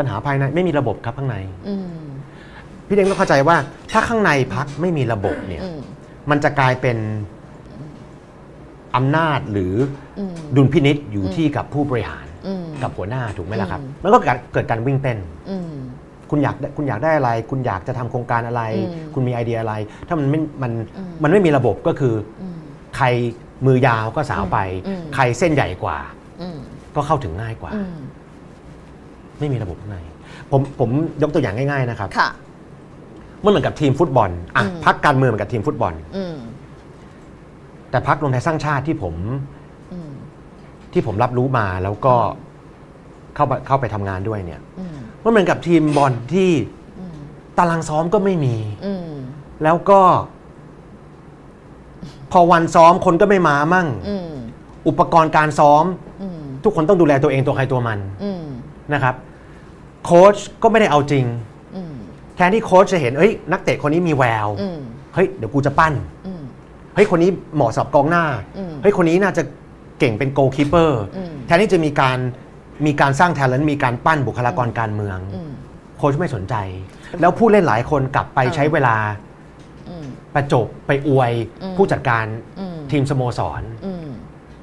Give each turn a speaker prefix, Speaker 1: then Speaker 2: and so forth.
Speaker 1: ปัญหาภายในไม่มีระบบครับข้างใน
Speaker 2: อืม
Speaker 1: พี่เด้งต้องเข้าใจว่า ถ้าข้างในพักไม่มีระบบเนี่ย
Speaker 2: อืม
Speaker 1: มันจะกลายเป็นอำนาจหรือ
Speaker 2: อืม
Speaker 1: ดุลพินิษอยู่ที่กับผู้บริหาร
Speaker 2: อืม
Speaker 1: กับหัวหน้าถูกไหมล่ะครับ
Speaker 2: อืม
Speaker 1: มันก็เกิดเกิดการวิ่งเต้น
Speaker 2: อืม
Speaker 1: คุณอยากได้คุณอยากได้อะไร คุณอยากจะทำโครงการอะไร
Speaker 2: อืม
Speaker 1: คุณมีไอเดียอะไร ถ้ามันไม่มัน
Speaker 2: อืม
Speaker 1: มันไม่มีระบบก็คือ
Speaker 2: อืม
Speaker 1: ใครมือยาวก็สาวไป
Speaker 2: อืม
Speaker 1: ใครเส้นใหญ่กว่า
Speaker 2: อืม
Speaker 1: ก็เข้าถึงง่ายกว่า
Speaker 2: อืม
Speaker 1: ไม่มีระบบข้างในผมผมยกตัวอย่างง่ายๆนะครับ
Speaker 2: ค่ะ
Speaker 1: มันเหมือนกับทีมฟุตบอลอะ
Speaker 2: อืม
Speaker 1: พักการเมืองเหมือนกับทีมฟุตบอล
Speaker 2: อืม
Speaker 1: แต่พักรวมไทยสร้างชาติที่ผม
Speaker 2: อืม
Speaker 1: ที่ผมรับรู้มาแล้วก็เข้าไปเข้าไปทำงานด้วยเนี่ย
Speaker 2: อืม
Speaker 1: มันเหมือนกับทีมบอลที่
Speaker 2: อืม
Speaker 1: ตารางซ้อมก็ไม่มี
Speaker 2: อืม
Speaker 1: แล้วก็ พอวันซ้อมคนก็ไม่มามั่ง
Speaker 2: อืม
Speaker 1: อุปกรณ์การซ้อม
Speaker 2: อืม
Speaker 1: ทุกคนต้องดูแลตัวเองตัวใครตัวมัน
Speaker 2: อืม
Speaker 1: นะครับ โค้ชก็ไม่ได้เอาจริง
Speaker 2: อืม
Speaker 1: แทนที่โค้ชจะเห็นเอ้ยนักเตะคนนี้มีแวว
Speaker 2: อืม
Speaker 1: เฮ้ยเดี๋ยวกูจะปั้น
Speaker 2: อืม
Speaker 1: เฮ้ยคนนี้เหมาะสำหรับกองหน้า
Speaker 2: อืม
Speaker 1: เฮ้ยคนนี้น่าจะเก่งเป็นโกลคีเปอร์
Speaker 2: อืม
Speaker 1: แทนที่จะมีการมีการสร้าง t ท l e n t มีการปั้นบุคลากรการเมือง
Speaker 2: อืม
Speaker 1: โค้ชไม่สนใจ แล้วผู้เล่นหลายคนกลับไป
Speaker 2: อ่า
Speaker 1: ใช้เวลา
Speaker 2: อืม
Speaker 1: ประจบไปอวย
Speaker 2: อืม
Speaker 1: ผู้จัดการ
Speaker 2: อืม
Speaker 1: ทีมสโมสร
Speaker 2: อืม